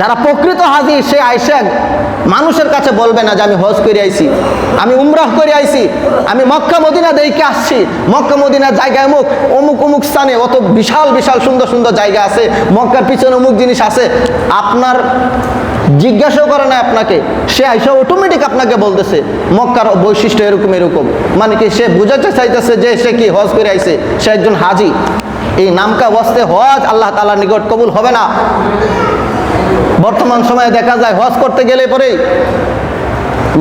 যারা প্রকৃত হাজি, সে আইসে মানুষের কাছে বলবে না যে আমি হজ করে আইছি, আমি উমরাহ করে আইছি, আমি মক্কা মদিনা দেখে আসছি, মক্কা মদিনার জায়গায় অমুক অমুক অমুক স্থানে অত বিশাল বিশাল, সুন্দর সুন্দর জায়গা আছে, মক্কার পিছনে অমুক জিনিস আছে। আপনার জিজ্ঞাসাও করে না আপনাকে, সে আইসা অটোমেটিক আপনাকে বলতেছে, মক্কার বৈশিষ্ট্য এরকম এরকম। মানে কি সে বুঝাতে চাইতেছে যে সে কি হজ করে আইছে, সে একজন হাজি। এই নামকা বস্তে হজ আল্লাহ তালার নিকট কবুল হবে না। বর্তমান সময়ে দেখা যায়, হজ করতে গেলে পরেই,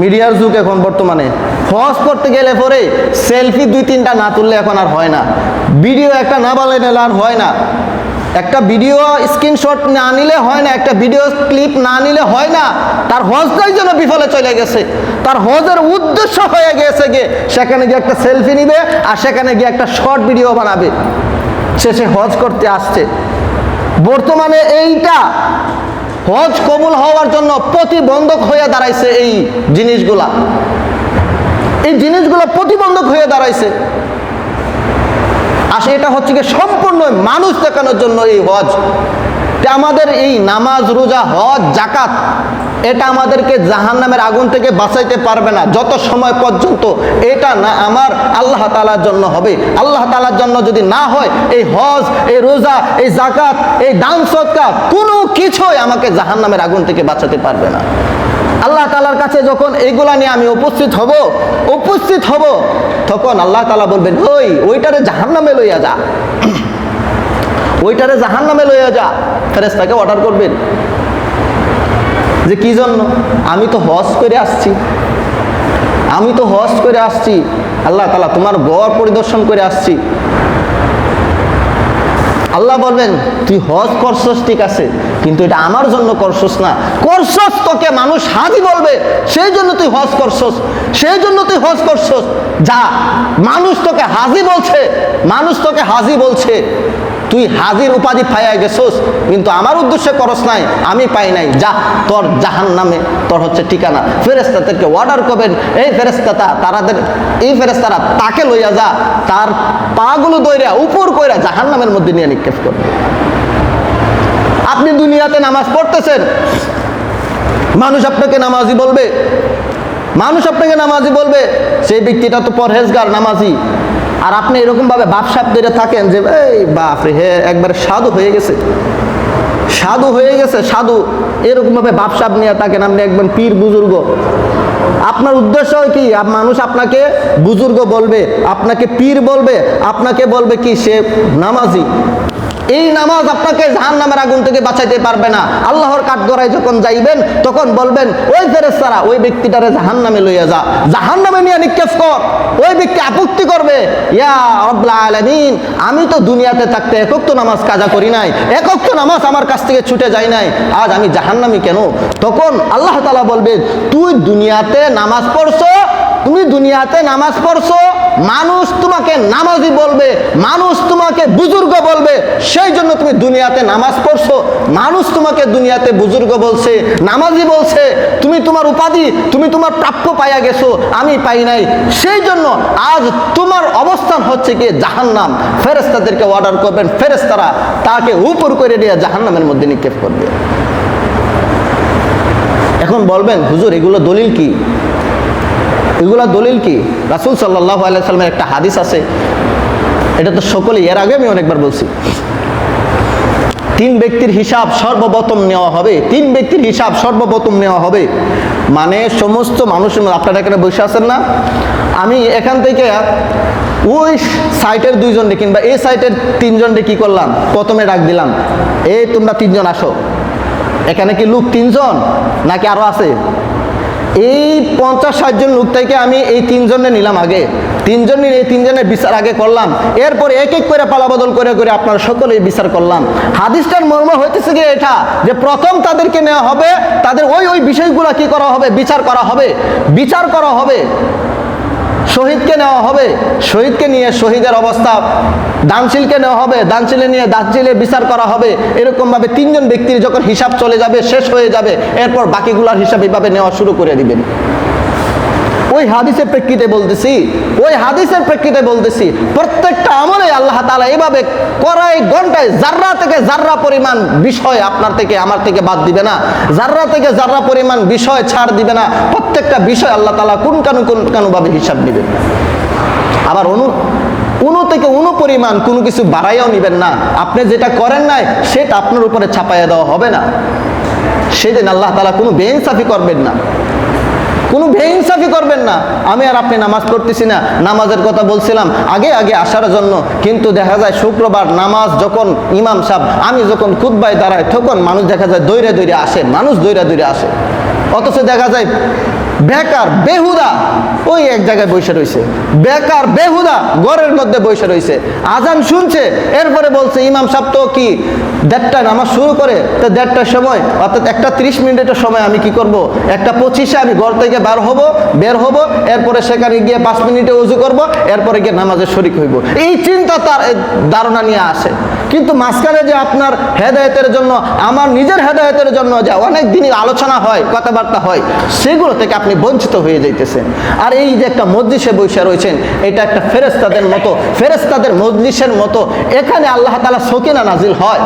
মিডিয়ার যুগ এখন বর্তমানে। হজ করতে গেলে পরে সেলফি দুই তিনটা না তুললে এখন আর হয় না। ভিডিও একটা না বালে নিলে আর হয় না। একটা ভিডিও স্ক্রিনশট না নিলে হয় না, একটা ভিডিও ক্লিপ না নিলে হয় না। তার হজটাই যেন বিফলে চলে গেছে। তার হজের উদ্দেশ্য হয়ে গেছে গিয়ে, সেখানে গিয়ে একটা সেলফি নিবে আর সেখানে গিয়ে একটা শর্ট ভিডিও বানাবে। সে সে হজ করতে আসছে। বর্তমানে এইটা হজ কবুল হওয়ার জন্য প্রতিবন্ধক হয়ে দাঁড়াইছে এই জিনিসগুলা। এই জিনিসগুলো প্রতিবন্ধক হয়ে দাঁড়াইছে। আসে এটা হচ্ছে কি সম্পূর্ণ মানুষ দেখানোর জন্য এই হজ। আমাদের এই নামাজ, রোজা, হজ জাকাত এটা আমাদেরকে জাহান নামের আগুন থেকে বাঁচাইতে পারবে না। যত সময় পর্যন্ত এটা না আমার আল্লাহ তালার জন্য হবে। আল্লাহ তালার জন্য যদি না হয়, এই হজ, এই রোজা, এই জাকাত এই দান সৎকার, কোনো কিছুই আমাকে জাহান নামের আগুন থেকে বাঁচাতে পারবে না। আল্লাহ তালার কাছে যখন এইগুলা নিয়ে আমি উপস্থিত হব উপস্থিত হব, তখন আল্লাহ তালা বলবেন, ওই, ওইটারে জাহান নামে লইয়া যা। ওইটারে জাহান নামে লইয়া যা। ফেরেস্তাকে অর্ডার করবেন। যে কি জন্য? আমি তো হজ করে আসছি। আমি তো হজ করে আসছি। আল্লাহ তালা তোমার গড় পরিদর্শন করে আসছি। আল্লাহ বলবেন, তুই হজ করছস, ঠিক আছে, কিন্তু এটা আমার জন্য করছস না। করছস তোকে, মানুষ হাজি বলবে, সেই জন্য তুই হজ করছস, সেই জন্য তুই হজ করছস। যা, মানুষ তোকে হাজি বলছে, মানুষ তোকে হাজি বলছে। তুই হাজির উপাধি পাইয়া গেছস, কিন্তু আমার উদ্দেশ্যে করস নাই, আমি পাই নাই। যা, তোর জাহান নামে তোর হচ্ছে ঠিকানা। ফেরেস্তাদেরকে অর্ডার করবেন, এই ফেরেস্তাটা তারাদের এই ফেরেস্তারা তাকে লইয়া যা, তার পাগুলো দইরা উপর কইরা জাহান নামের মধ্যে নিয়ে নিক্ষেপ করবে। আপনি দুনিয়াতে নামাজ পড়তেছেন, মানুষ আপনাকে নামাজি বলবে। মানুষ আপনাকে নামাজি বলবে, সেই ব্যক্তিটা তো পরহেজগার, নামাজি। আর আপনি এরকমভাবে বাপসাপ ধরে থাকেন যে, এই বাপ রে, হে, একবার সাধু হয়ে গেছে। সাধু হয়ে গেছে, সাধু। এরকমভাবে বাপসাপ নিয়ে থাকেন আপনি একবার পীর বুজুর্গ। আপনার উদ্দেশ্য কি? মানুষ আপনাকে বুজুর্গ বলবে, আপনাকে পীর বলবে, আপনাকে বলবে কি? সে নামাজি। এই নামাজ আপনাকে জাহান নামের আগুন থেকে বাঁচাইতে পারবে না। আল্লাহর কাঠগড়ায় যখন যাইবেন, তখন বলবেন, ওই ফেরেস্তারা ওই ব্যক্তিটারে জাহান নামে লইয়া যা। জাহান নামে নিয়ে নিক্ষেপ কর। ওই ব্যক্তি আপত্তি করবে, ইয়া রব্লা আমি তো দুনিয়াতে থাকতে একক তো নামাজ কাজা করি নাই, একক তো নামাজ আমার কাছ থেকে ছুটে যায় নাই, আজ আমি জাহান্নামি কেন? তখন আল্লাহ তালা বলবে তুই দুনিয়াতে নামাজ পড়ছো তুমি দুনিয়াতে নামাজ পড়ছো, মানুষ তোমাকে নামাজি বলবে, মানুষ তোমাকে বুজুর্গ বলবে, সেই জন্য তুমি দুনিয়াতে নামাজ পড়ছো, মানুষ তোমাকে দুনিয়াতে বুজুর্গ বলছে, নামাজি বলছে, তুমি তোমার উপাধি, তুমি তোমার প্রাপ্য পাইয়া গেছো, আমি পাই নাই। সেই জন্য আজ তোমার অবস্থান হচ্ছে কি জাহান্নাম। ফেরেস্তাদেরকে অর্ডার করবেন ফেরেস্তারা তাকে উপর করে নিয়ে জাহান্নামের মধ্যে নিক্ষেপ করবে। এখন বলবেন, হুজুর, এগুলো দলিল কি? এগুলা দলিল কি? রাসুল সাল্লাহ আলাইসাল্লামের একটা হাদিস আছে। এটা তো সকলেই, এর আগে আমি অনেকবার বলছি। তিন ব্যক্তির হিসাব সর্বপ্রথম নেওয়া হবে। তিন ব্যক্তির হিসাব সর্বপ্রথম নেওয়া হবে। মানে সমস্ত মধ্যে আপনারা এখানে বসে আছেন না? আমি এখান থেকে ওই সাইটের দুইজনকে কিংবা এই সাইটের তিনজনকে কি করলাম? প্রথমে ডাক দিলাম, এই তোমরা তিনজন আসো। এখানে কি লোক তিনজন নাকি আরও আছে? এই পঞ্চাশ, ষাট জন লোক থেকে আমি এই তিনজনে নিলাম আগে। তিনজন তিনজনের এই তিনজনের বিচার আগে করলাম। এরপর এক এক করে পালাবদল করে করে আপনারা সকলেই বিচার করলাম। হাদিসটার মর্ম হইতেছে কি এটা যে প্রথম তাদেরকে নেওয়া হবে, তাদের ওই ওই বিষয়গুলো কি করা হবে? বিচার করা হবে। বিচার করা হবে। শহীদকে নেওয়া হবে, শহীদকে নিয়ে শহীদের অবস্থা, দানশিলকে নেওয়া হবে, দানশিলে নিয়ে দানশীলে বিচার করা হবে, এরকমভাবে তিনজন ব্যক্তির যখন হিসাব চলে যাবে, শেষ হয়ে যাবে, এরপর বাকিগুলার হিসাব এইভাবে নেওয়া শুরু করে দিবেন। ওই হাদিসের প্রেক্ষিতে বলতেছি, ওই হাদিসের প্রেক্ষিতে বলতেছি, প্রত্যেকটা আমলে আল্লাহ তাআলা এইভাবে কড়াই ঘন্টায় জাররা থেকে জাররা পরিমাণ বিষয় আপনার থেকে, আমার থেকে বাদ দিবে না। জাররা থেকে জাররা পরিমাণ বিষয় ছাড় দিবে না, প্রত্যেকটা বিষয় আল্লাহ তাআলা কোন কানু, কোন কানুভাবে হিসাব দিবেন আবার অনু উনু থেকে উনু পরিমাণ কোনো কিছু বাড়াইয়াও নেবেন না। আপনি যেটা করেন নাই, সেটা আপনার উপরে ছাপাইয়া দেওয়া হবে না। সেদিন আল্লাহ তালা কোনো বেইনসাফি করবেন না। কোনো ভেইনসাফি করবেন না। আমি আর আপনি নামাজ পড়তেছি না, নামাজের কথা বলছিলাম আগে আগে আসার জন্য। কিন্তু দেখা যায় শুক্রবার নামাজ যখন ইমাম সাহেব, আমি যখন খুদ্বায় দাঁড়াই, তখন মানুষ দেখা যায় দৈরে দৈরে আসে, মানুষ দৈরে দৈরে আসে। অথচ দেখা যায় বেকার, বেহুদা। ওই এক জায়গায় বসে রয়েছে বেকার, বেহুদা ঘরের মধ্যে বসে রয়েছে আজান শুনছে, এরপরে বলছে, ইমাম সাহেব, তো কি দেড়টায় নামাজ শুরু করে? তো দেড়টার সময়, অর্থাৎ একটা ত্রিশ মিনিটের সময় আমি কি করব? একটা পঁচিশে আমি ঘর থেকে বার হব, বের হব, এরপরে সেখানে গিয়ে পাঁচ মিনিটে উজু করব, এরপরে গিয়ে নামাজে শরিক হইব। এই চিন্তা তার ধারণা নিয়ে আসে। কিন্তু মাঝখানে যে আপনার হেদায়তের জন্য, আমার নিজের হেদায়তের জন্য যে অনেক দিনই আলোচনা হয়, কথাবার্তা হয়, সেগুলো থেকে আপনি বঞ্চিত হয়ে যাইতেছেন। আর এই যে একটা মজলিসে বৈশা রয়েছেন, এটা একটা ফেরেস্তাদের মতো ফেরেস্তাদের মজলিসের মতো, এখানে আল্লাহ তালা সকিনা নাজিল হয়?